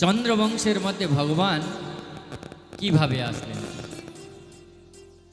চন্দ্রবংশের মধ্যে ভগবান কিভাবে আসলেন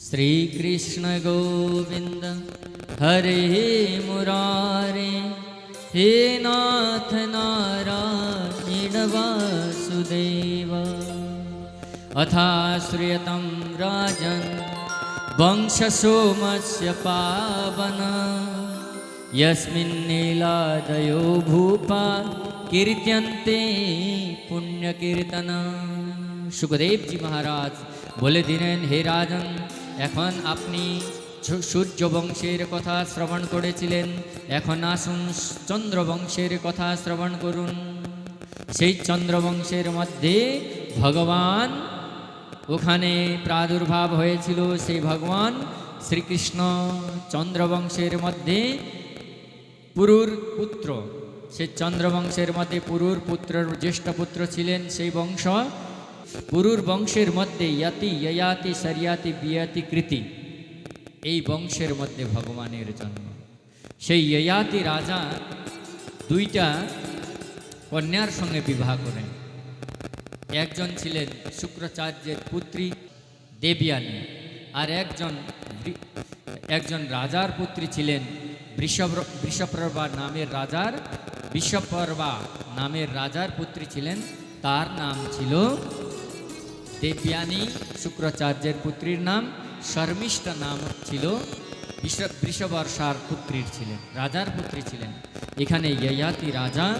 শ্রীকৃষ্ণ গোবিন্দ হরে মুরারে হে নাথ নারায়ণ বাসুদেব अथाश्रियतं राजन् वंशसोमस्य पावन यस्मिन्नीलादयो भूपा કીર્ત્યંતે পুণ্য কীর্তন সুখদেবজি মহারাজ বলে দিলেন হে রাজন এখন আপনি সূর্য বংশের কথা শ্রবণ করেছিলেন। এখন আসুন চন্দ্রবংশের কথা শ্রবণ করুন। সেই চন্দ্রবংশের মধ্যে ভগবান ওখানে প্রাদুর্ভাব হয়েছিল। সেই ভগবান শ্রীকৃষ্ণ চন্দ্রবংশের মধ্যে পুরুর পুত্র। সে চন্দ্রবংশের মধ্যে পুরুর পুত্রের জ্যেষ্ঠ পুত্র ছিলেন, সেই বংশ পুরুর বংশের মধ্যে ইয়াতি যয়াতি সরিয়াতি বিয়াতি কৃতি। এই বংশের মধ্যে ভগবানের জন্ম। সেই যয়াতি রাজা দুইটা কন্যার সঙ্গে বিবাহ করেন। একজন ছিলেন শুক্রাচার্যের পুত্রী দেবযানী, আর একজন একজন রাজার পুত্রী ছিলেন বৃষভ বৃষপ্রভা নামের রাজার বিশ্বপর্বা নামের রাজার পুত্রী ছিলেন। তার নাম ছিল দেবযানী শুক্রাচার্যের পুত্রীর নাম, শর্মিষ্ঠা নাম ছিল বৃষ- বৃষবর্ষার পুত্রীর ছিলেন, রাজার পুত্রী ছিলেন। এখানে যয়াতি রাজা,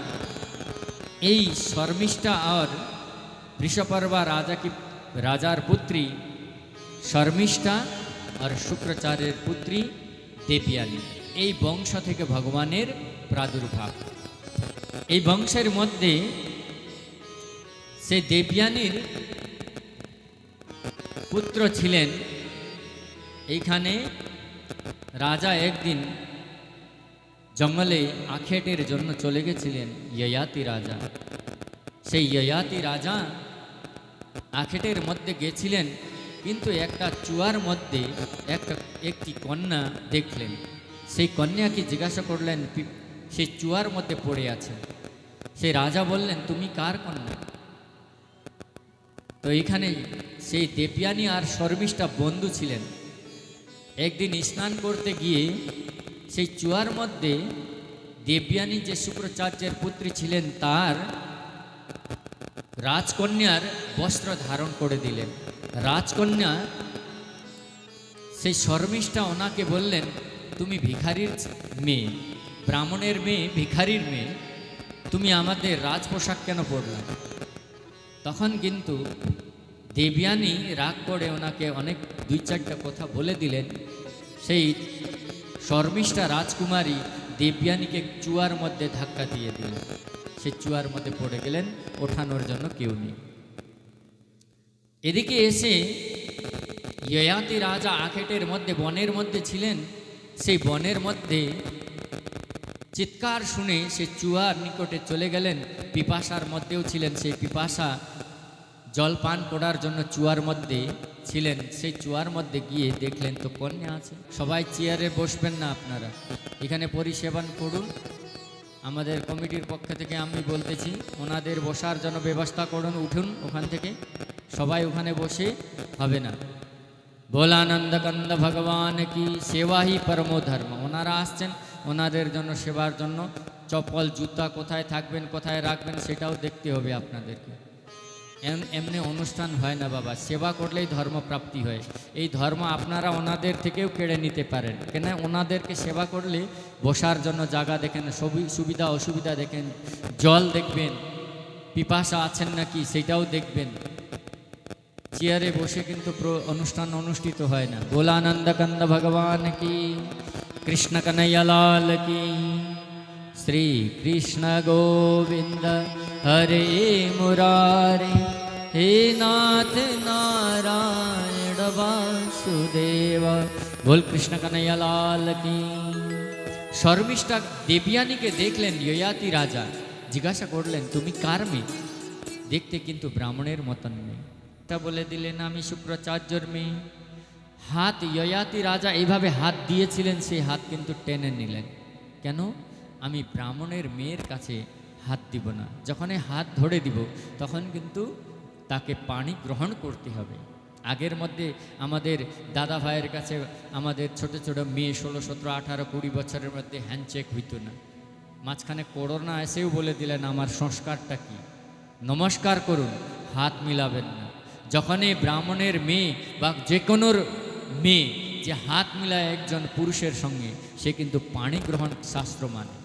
এই শর্মিষ্ঠা আর বৃষপর্বা রাজা কি রাজার পুত্রী শর্মিষ্ঠা আর শুক্রাচার্যের পুত্রী দেবযানী। এই বংশ থেকে ভগবানের প্রাদুর্ভাব। এই বংশের মধ্যে সে দেবযানীর পুত্র ছিলেন। এইখানে রাজা একদিন জঙ্গলে আখেটের জন্য চলে গেছিলেন যয়াতি রাজা। সেই যয়াতি রাজা আখেটের মধ্যে গেছিলেন, কিন্তু একটা চুয়ার মধ্যে একটা, একটি কন্যা দেখলেন। সেই কন্যাকে জিজ্ঞাসা করলেন সেই চুয়ার মধ্যে পড়ে আছে সেই রাজা বললেন, তুমি কার কন্যা? তো এখানে সেই দেবযানী আর শর্মিষ্ঠা বন্ধু ছিলেন। একদিন স্নান করতে গিয়ে সেই চুয়ার মধ্যে দেবযানী যে শুক্রাচার্যের পুত্রী ছিলেন তার রাজকন্যার বস্ত্র ধারণ করে দিলেন। রাজকন্যা সেই শর্মিষ্ঠা ওনাকে বললেন, তুমি ভিখারির মেয়ে, ব্রাহ্মণের মেয়ে, ভিখারির মেয়ে। তুমি আমাদের রাজ পোশাক কেন পরলে? তখন কিন্তু দেবযানী রাগ করে ওনাকে অনেক দুই চারটা কথা বলে দিলেন। সেই শর্মিষ্ঠা রাজকুমারী দেবযানীকে চুয়ার মধ্যে ধাক্কা দিয়ে দিলেন। সে চুয়ার মধ্যে পড়ে গেলেন, ওঠানোর জন্য কেউ নেই। এদিকে এসে যয়াতি রাজা আখেটের মধ্যে, বনের মধ্যে ছিলেন। সেই বনের মধ্যে চিৎকার শুনে সে চুয়ার নিকটে চলে গেলেন। পিপাসার মধ্যেও ছিলেন সেই পিপাসা। জল পান করার জন্য চুয়ার মধ্যে ছিলেন। সেই চুয়ার মধ্যে গিয়ে দেখলেন, তো কন্যা আছে। সবাই চেয়ারে বসবেন না আপনারা। এখানে পরিষেবান করুন। আমাদের কমিটির পক্ষ থেকে আমি বলতেছি, ওনাদের বসার জন্য ব্যবস্থা করুন, উঠুন ওখান থেকে। সবাই ওখানে বসে হবে না। ভোলানন্দ কন্দ ভগবান কি সেবাই পরমো ধর্ম। ওনারা আসছেন। ওনাদের জন্য সেবার জন্য। চপ্পল, জুতা কোথায় থাকবেন, কোথায় রাখবেন সেটাও দেখতে হবে আপনাদেরকে। এমনি অনুষ্ঠান হয় না বাবা, সেবা করলেই ধর্ম প্রাপ্তি হয়। এই ধর্ম আপনারা ওনাদের থেকেও কেড়ে নিতে পারেন। কেন ওনাদেরকে সেবা করলে বসার জন্য জায়গা দেখেন সুবিধা, অসুবিধা দেখেন, জল দেখবেন, পিপাসা আছেন নাকি সেটাও দেখবেন। চেয়ারে বসে কিন্তু অনুষ্ঠান অনুষ্ঠিত হয় না। গোলানন্দ কন্দ ভগবান কি কৃষ্ণ কি। শ্রী কৃষ্ণ গোবিন্দ হরে মুরারে। হে নাথ নারায়ণ বাসুদেব, বল কৃষ্ণ কনৈয়ালাল কি। শর্মিষ্ঠা দেবযানীকে দেখলেন যয়াতি রাজা। জিজ্ঞাসা করলেন, তুমি কার মেয়ে? দেখতে কিন্তু ব্রাহ্মণের মতন নেই তা বলে দিলেন, আমি শুক্রাচার্যর মেয়ে। হাত যয়াতি রাজা এইভাবে হাত দিয়েছিলেন, সেই হাত কিন্তু টেনে নিলেন। কেন? আমি ব্রাহ্মণের মেয়ের কাছে হাত দিব না। যখনই হাত ধরে দিব, তখন কিন্তু তাকে পানি গ্রহণ করতে হবে। আগের মধ্যে আমাদের দাদা ভাইয়ের কাছে আমাদের ছোট ছোট মেয়ে ষোলো, সতেরো, আঠারো, কুড়ি বছরের মধ্যে হ্যান্ডশেক হইতো না। মাঝখানে করোনা এসেও বলে দিলেন, আমার সংস্কারটা কি? নমস্কার করুন, হাত মিলাবেন না। যখনই ব্রাহ্মণের মেয়ে বা যে কোনোর মেয়ে যে হাত মিলায় একজন পুরুষের সঙ্গে, সে কিন্তু পানি গ্রহণ শাস্ত্র মানে।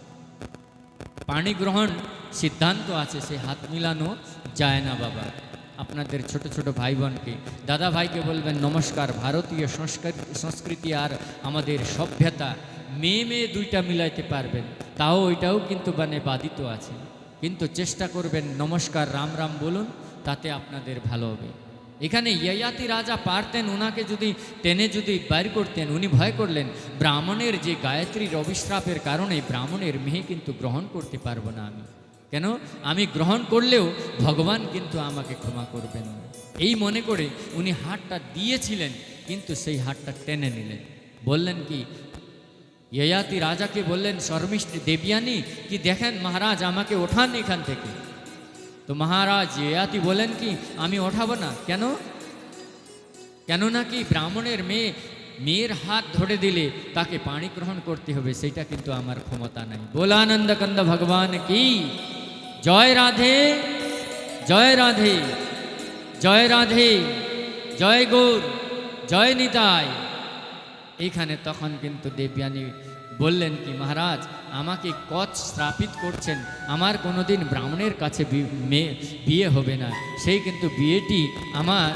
পানি গ্রহণ সিদ্ধান্ত আছে, সে হাত মিলানো যায় না বাবা। আপনাদের ছোট ছোট ভাই বোনকে দাদা ভাইকে বলবেন, নমস্কার, ভারতীয় সংস্কৃতি সংস্কৃতি আর আমাদের সভ্যতা, মেয়ে মেয়ে দুইটা মিলাইতে পারবেন। তাও ওইটাও কিন্তু মানে বাধিত আছে। কিন্তু চেষ্টা করবেন নমস্কার, রাম রাম বলুন, তাতে আপনাদের ভালো হবে। এখানে ইয়ায়াতি রাজা পারতেন ওনাকে যদি, টেনে যদি বাইর করতেন, উনি ভয় করলেন। ব্রাহ্মণের যে গায়ত্রীর অবিশ্রাপের কারণে ব্রাহ্মণের মেয়ে কিন্তু গ্রহণ করতে পারব না আমি। কেন? আমি গ্রহণ করলেও ভগবান কিন্তু আমাকে ক্ষমা করবেন না। এই মনে করে উনি হাতটা দিয়েছিলেন, কিন্তু সেই হাতটা টেনে নিলেন। বললেন কি ইয়াতি রাজাকে বললেন, শর্মিষ্ঠ দেবিয়ানি, কি দেখেন মহারাজ আমাকে ওঠান এখান থেকে? তো মহারাজ ইয়াতি বলেন কি, আমি ওঠাবো না। কেন? কেন নাকি ব্রাহ্মণের মেয়ে মেয়ের হাত ধরে দিলে তাকে পানি গ্রহণ করতে হবে, সেটা কিন্তু আমার ক্ষমতা নাই। বোলানন্দ কন্দ ভগবান কি? জয় রাধে জয় রাধে জয় রাধে, জয় গৌর, জয় নিতাই। এখানে তখন কিন্তু দেবযানী বললেন কি, মহারাজ আমাকে কচ স্থাপিত করছেন। আমার কোনোদিন ব্রাহ্মণের কাছে মেয়ে বিয়ে হবে না। সেই কিন্তু বিয়েটি আমার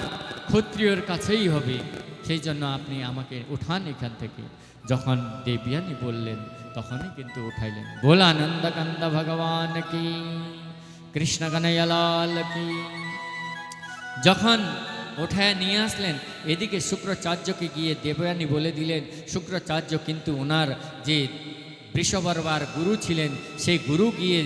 ক্ষত্রিয়র কাছেই হবে। সেই জন্য আপনি আমাকে উঠান এখান থেকে। যখন দেবযানী বললেন, তখনই কিন্তু উঠাইলেন। বল আনন্দ কান্দ ভগবান কি? কৃষ্ণ কানাইয়ালাল কি? যখন ওঠায় নিয়ে আসলেন, এদিকে শুক্রাচার্যকে গিয়ে দেবয়ানী বলে দিলেন, শুক্রাচার্য কিন্তু ওনার যে বৃষবর্বার গুরু ছিলেন, সেই গুরু গিয়ে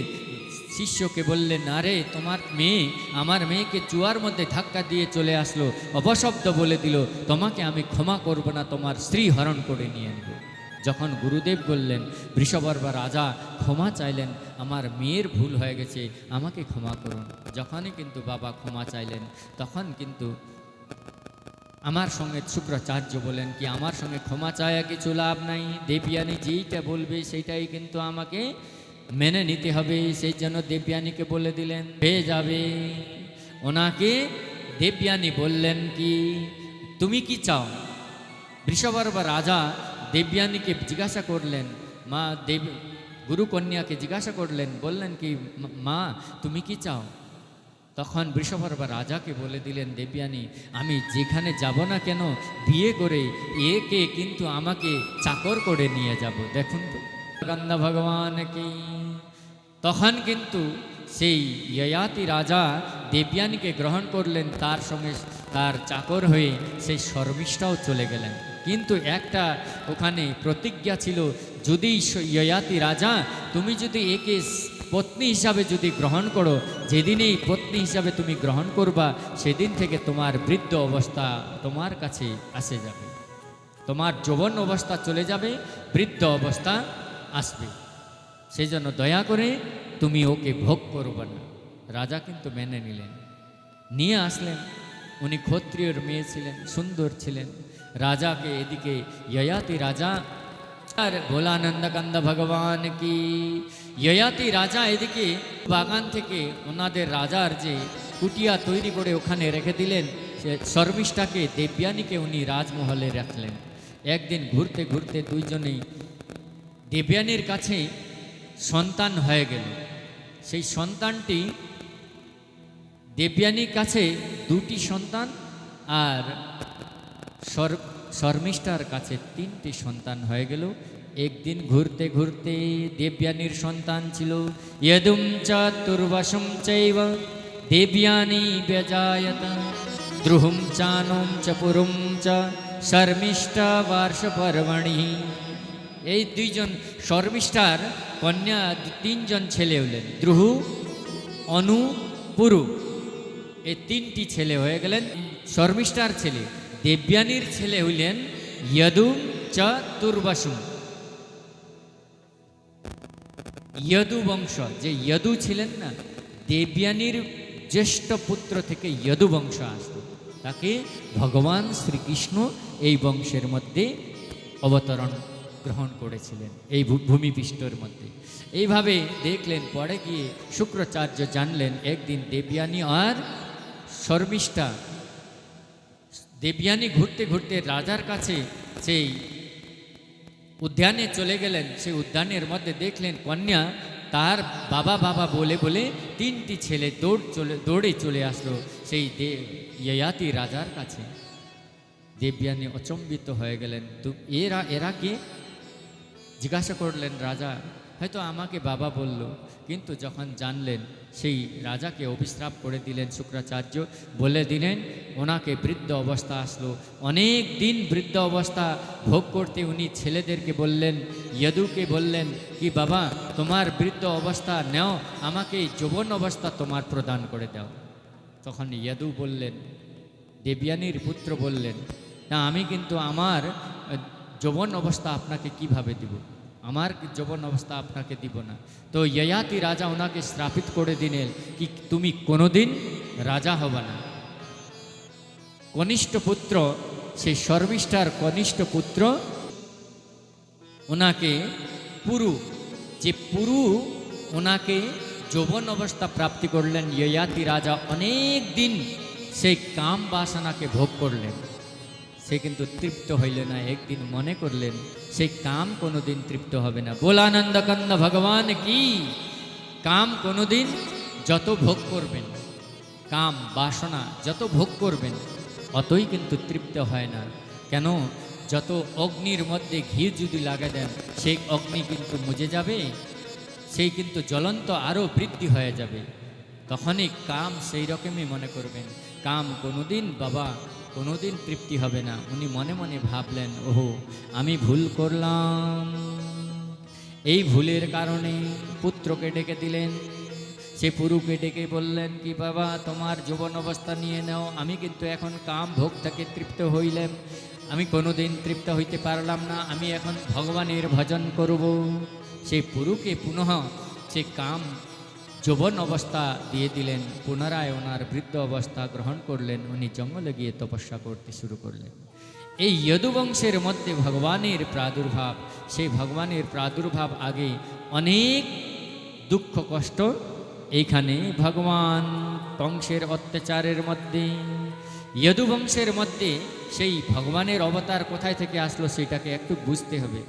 শিষ্যকে বললেন, আরে, তোমার মেয়ে, আমার মেয়েকে চুয়ার মধ্যে ধাক্কা দিয়ে চলে আসলো, অপশব্দ বলে দিল, তোমাকে আমি ক্ষমা করব না, তোমার স্ত্রী হরণ করে নিয়ে নেব যখন গুরুদেব বললেন, বৃষবর্বা রাজা, ক্ষমা চাইলেন, আমার মেয়ের ভুল হয়ে গেছে, আমাকে ক্ষমা করুন। যখনই কিন্তু বাবা ক্ষমা চাইলেন, তখন কিন্তু আমার সঙ্গে শুক্রাচার্য বলেন কি, আমার সঙ্গে ক্ষমা চায়া কিছু লাভ নাই। দেবিয়ানি যেইটা বলবে সেইটাই কিন্তু আমাকে মেনে নিতে হবে। সেই জন্য দেবযানীকে বলে দিলেন পেয়ে যাবে। ওনাকে দেবযানী বললেন কি, তুমি কি চাও? বৃষবর্বা রাজা দেবযানীকে জিজ্ঞাসা করলেন, মা, দেব, গুরুকন্যাকে জিজ্ঞাসা করলেন। বললেন কি "মা- মা, তুমি কি চাও? তখন বৃষভর্বা রাজাকে বলে দিলেন, দেবযানী, আমি যেখানে যাব না কেন, বিয়ে করে একে কিন্তু আমাকে চাকর করে নিয়ে যাব। দেখুন তো। গন্ধা ভগবান কি? তখন কিন্তু সেই ইয়াতি রাজা দেবযানীকে গ্রহণ করলেন। তার সঙ্গে তার চাকর হয়ে সেই শর্মিষ্ঠাও চলে গেলেন। কিন্তু একটা ওখানে প্রতিজ্ঞা ছিল, যদি ইয়াতি রাজা, তুমি যদি একে পত্নী হিসাবে যদি গ্রহণ করো, যেদিনেই পত্নী হিসাবে তুমি গ্রহণ করবা, সেদিন থেকে তোমার বৃদ্ধ অবস্থা তোমার কাছে আসে যাবে। তোমার যৌবন অবস্থা চলে যাবে, বৃদ্ধ অবস্থা আসবে। সেই জন্য দয়া করে তুমি ওকে ভোগ করবে না। রাজা কিন্তু মেনে নিলেন। নিয়ে আসলেন। উনি ক্ষত্রিয়র মেয়ে ছিলেন, সুন্দর ছিলেন। রাজাকে এদিকে ইয়াতি রাজা ভোলানন্দকান্দ ভগবান কি ইয়াতি রাজা এদিকে বাগান থেকে ওনাদের রাজার যে কুটিয়া তৈরি করে ওখানে রেখে দিলেন সে শর্মিষ্ঠাকে দেবযানীকে উনি রাজমহলে রাখলেন একদিন ঘুরতে ঘুরতে দুইজনেই দেবযানীর কাছে সন্তান হয়ে গেল সেই সন্তানটি দেবযানীর কাছে দুটি সন্তান আর শর- শর্মিষ্ঠার কাছে তিনটি সন্তান হয়ে গেল। একদিন ঘুরতে ঘুরতে দেবযানীর সন্তান ছিল। ইয়দুম চাতুর্বশম চৈব দেবযানী ব্যজায়ত। দ্রুহুম চানুম চ পুরুম চ শর্মিষ্ঠা বার্ষ পর্বণী এই দুইজন শর্মিষ্ঠার কন্যা তিনজন ছেলে হলেন। দ্রুহু, অনু, পুরু। এই তিনটি ছেলে হয়ে গেলেন শর্মিষ্ঠার ছেলে। দেবযানীর ছেলে হইলেন যদু চ তুর্বাসু যদু বংশ, যে যদু ছিলেন না, দেবযানীর জ্যেষ্ঠ পুত্র থেকে যদু বংশ আসতো। তাকে ভগবান শ্রীকৃষ্ণ এই বংশের মধ্যে অবতরণ গ্রহণ করেছিলেন, এই ভূমিপৃষ্ঠের মধ্যে। এইভাবে দেখলেন, পরে গিয়ে শুক্রাচার্য জানলেন, একদিন দেবযানী আর শর্মিষ্ঠা দেবযানী ঘুরতে ঘুরতে রাজার কাছে সেই উদ্যানে চলে গেলেন, সেই উদ্যানের মধ্যে দেখলেন কন্যা তার বাবা বাবা বলে বলে তিনটি ছেলে দৌড় চলে, দৌড়ে চলে আসলো সেই দে ইয়াতি রাজার কাছে। দেবযানী অচম্বিত হয়ে গেলেন। তো এরা এরা কে? জিজ্ঞাসা করলেন রাজা হয়তো আমাকে বাবা বলল, কিন্তু যখন জানলেন, সেই রাজাকে অভিশ্রাপ করে দিলেন শুক্রাচার্য, বলে দিলেন, ওনাকে বৃদ্ধ অবস্থা আসলো। অনেক দিন বৃদ্ধ অবস্থা ভোগ করতে উনি ছেলেদেরকে বললেন যদুকে বললেন কি, বাবা, তোমার বৃদ্ধ অবস্থা নেও, আমাকে যৌবন অবস্থা তোমার প্রদান করে দাও। তখন যদু বললেন, দেবযানীর পুত্র বললেন, না, আমি কিন্তু আমার যৌবন অবস্থা আপনাকে কীভাবে দিব? আমার যৌবন অবস্থা আপনাকে দিব না। তো যয়াতি রাজা ওনাকে স্থাপিত করে দিলেন কি তুমি কোনোদিন রাজা হবে না। কনিষ্ঠ পুত্র, সেই শর্মিষ্ঠার কনিষ্ঠ পুত্র, ওনাকে পুরু, যে পুরু ওনাকে যৌবন অবস্থা প্রাপ্তি করলেন যয়াতি রাজা অনেক দিন সেই কাম বাসনাকে ভোগ করলেন। সে কিন্তু তৃপ্ত হইল না। একদিন মনে করলেন, সেই কাম কোনোদিন তৃপ্ত হবে না। বোলানন্দ কন্দ ভগবান কি? কাম কোনোদিন যত ভোগ করবেন, কাম বাসনা যত ভোগ করবেন, অতই কিন্তু তৃপ্ত হয় না। কেন? যত অগ্নির মধ্যে ঘি যদি লাগা দেন, সেই অগ্নি কিন্তু মুজে যাবে, সেই কিন্তু জ্বলন্ত আরও বৃদ্ধি হয়ে যাবে। তখনই কাম সেই রকমই মনে করবেন। কাম কোনোদিন বাবা কোনোদিন তৃপ্তি হবে না। উনি মনে মনে ভাবলেন, ওহো, আমি ভুল করলাম। এই ভুলের কারণে পুত্রকে ডেকে দিলেন। সে পুরুকে ডেকে বললেন, কি বাবা, তোমার যৌবন অবস্থা নিয়ে নাও। আমি কিন্তু এখন কাম ভোগ থেকে তৃপ্ত হইলাম। আমি কোনোদিন তৃপ্ত হইতে পারলাম না। আমি এখন ভগবানের ভজন করব। সেই পুরুকে পুনঃ সে কাম যৌবন অবস্থা দিয়ে দিলেন পুনরায় ওনার বৃদ্ধ অবস্থা গ্রহণ করলেন, উনি জঙ্গলে গিয়ে তপস্যা করতে শুরু করলেন। এই যদুবংশের মধ্যে ভগবানের প্রাদুর্ভাব, সেই ভগবানের প্রাদুর্ভাব আগে অনেক দুঃখ কষ্ট, এইখানে ভগবান বংশের অত্যাচারের মধ্যে, যদুবংশের মধ্যে সেই ভগবানের অবতার কোথায় থেকে আসলো সেটাকে একটু বুঝতে হবে।